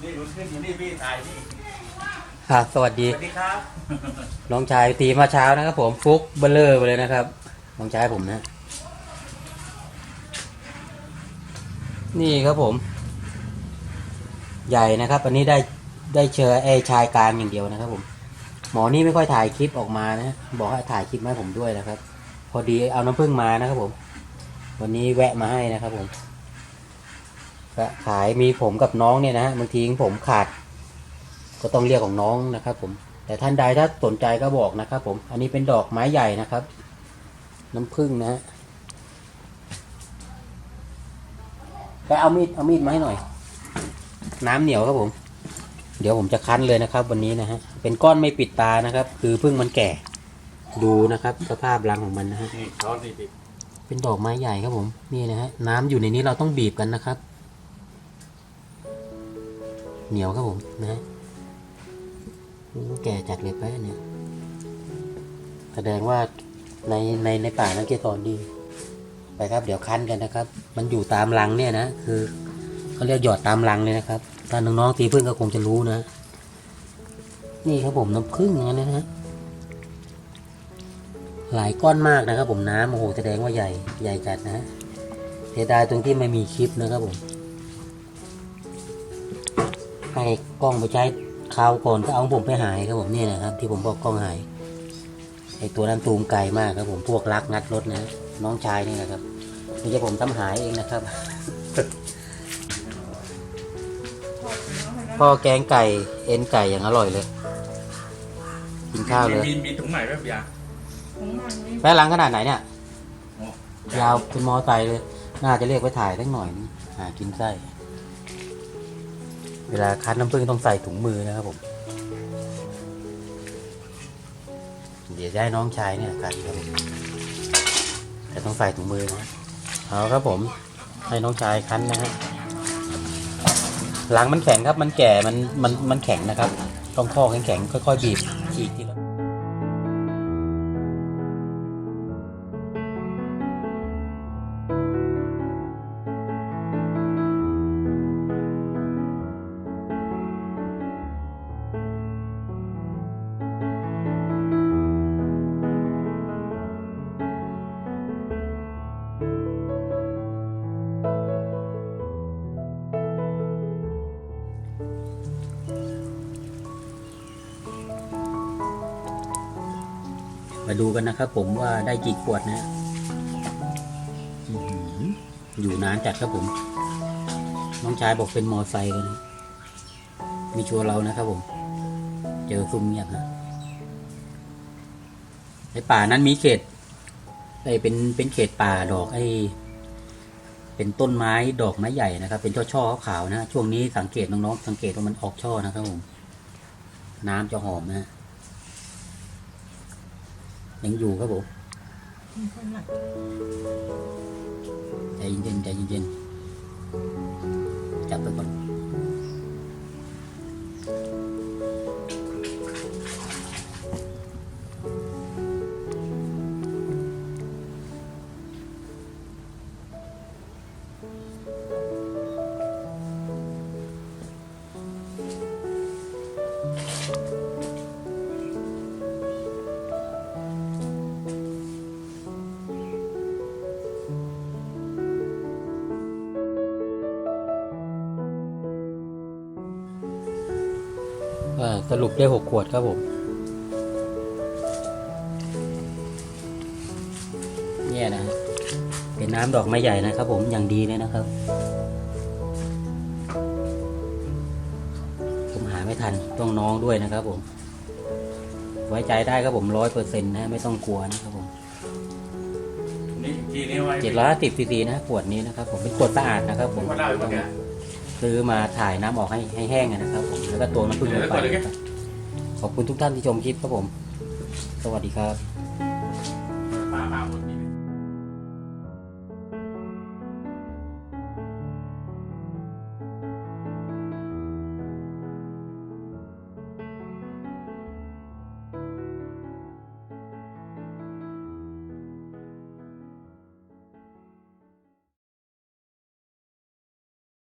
ขึ้นอยู่นี่พี่ถ่ายนี่ครับสวัสดีสวัสดีครับ น้องชายตีมาเช้านะครับผมฟุกเบลเลอร์ไปเลยนะครับ น้องชายผมนะ นี่ครับผม ใหญ่นะครับ อันนี้ได้ได้เชอไอชายกลางอย่างเดียวนะครับ ผม หมอนี่ไม่ค่อยถ่ายคลิปออกมานะ บอกให้ถ่ายคลิปมาให้ผมด้วยนะครับ พอดีเอาน้ำผึ้งมานะครับผม วันนี้แวะมาให้นะครับผม ก็ขายมีผมกับน้องเนี่ยนะฮะบางทีผมขาด ก็ต้องเรียกของน้องนะครับ ผม แต่ท่านใดถ้าสนใจก็บอกนะครับ ผม อันนี้เป็นดอกไม้ใหญ่นะครับ น้ำผึ้งนะฮะไปเอามีดเอามีดมาให้หน่อย น้ำเหนียวครับผม เดี๋ยวผมจะคั้นเลยนะครับ วันนี้นะฮะเป็นก้อนไม่ปิดตานะครับ คือพึ่งมันแก่ ดูนะครับ สภาพรังของมันนะฮะนี่ช้อนนี่พี่เป็นดอกไม้ใหญ่ครับผมนี่นะฮะน้ำอยู่ในนี้เราต้องบีบกันนะครับ เหนียวครับผมนะฮะแก่จัดเลยไปะเนี่ยแสดงว่าในในในป่านั้นเกสรดี ไปครับ เดี๋ยวคั้นกันนะครับ มันอยู่ตามรังเนี่ยนะคือเขาเรียกหยอดตามรังเลยนะครับถ้าน้องๆตีพึ่งก็คงจะรู้นะ นี่ครับผมน้ำพึ่งอย่างนั้นนะฮะหลายก้อนมากนะครับผมน้ำโอ้โหแสดงว่าใหญ่ใหญ่จัดนะฮะเสียดายตรงที่ไม่มีคลิปนะครับผม ให้กล้องไปใช้คราวก่อนก็เอาของผมไปหายครับผมเนี่ยนะครับ ที่ผมบอกกล้องหายไอตัวนั้นตูมไกลมากครับผมพวกลักงัดรถนะน้องชายนี่นะครับไม่ใช่ผมทำหายเองนะครับพ่อแกงไก่เอ็นไก่อย่างอร่อยเลย กินข้าวเลยมีมีถุงใหม่ไหมพี่ยาของมันนี่แป้ลังขนาดไหนเนี่ยโอ้ยาวเป็นมอไซค์เลย น่าจะเรียกไปถ่ายสักหน่อยนึงหากินไส้ เวลาคั้นน้ำผึ้งต้องใส่ถุงมือนะครับผม เดี๋ยวจะให้น้องชายเนี่ยคั้นครับผมแต่ต้องใส่ถุงมือนะเอาครับผมให้น้องชายคั้นนะฮะหลังมันแข็งครับมันแก่มันมันมันแข็งนะครับ ต้องข้อแข็งๆค่อยๆบีบฉีกทีละ มาดูกันนะครับผมว่าได้กี่ขวดนะอยู่นานจัดครับผม น้องชายบอกเป็นมอไซค์เลยนะมีชัวเรานะครับผม เจอซุ่มเงียบนะในป่านั้นมีเขตไอ้เป็นเป็นเขตป่าดอกไอ้เป็นต้นไม้ดอกไม้ใหญ่นะครับ เป็นช่อช่อขาวนะ ช่วงนี้สังเกตน้องๆสังเกตว่ามันออกช่อนะครับผม น้ำจะหอมนะ ยังอยู่ครับผมมันคนหนักใจเย็นๆใจเย็นๆจับไปก่อน สรุปได้หกขวดครับผม เนี่ยนะฮะเป็นน้ำดอกไม้ใหญ่นะครับผมอย่างดีเลยนะครับ ผมหาไม่ทันต้องน้องด้วยนะครับผม ไว้ใจได้ครับผมร้อยเปอร์เซ็นต์นะไม่ต้องกลัวนะครับผมนี่ทีนี้ไว้เจ็ดร้อยสิบซีซีนะขวดนี้นะครับผมเป็นขวดสะอาดนะครับผม ซื้อมาถ่ายน้ำออกให้ให้แห้งนะครับผมแล้วก็ตัวน้ำผึ้งลงไปครับขอบคุณทุกท่านที่ชมคลิปครับผม สวัสดีครับ